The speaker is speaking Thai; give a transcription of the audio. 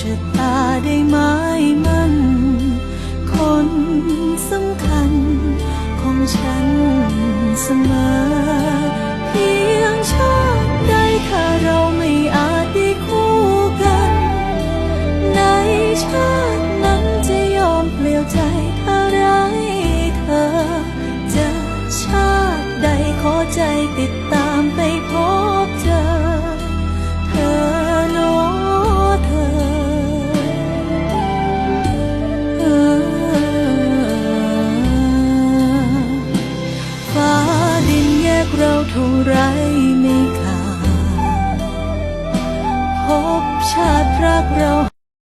ชะตาได้ไหมมัน คนสำคัญของฉันเสมอ เพียงชาติใดถ้าเราไม่อาจได้คู่กัน ในชา ไรไม่ขาดพบชาติรักเรา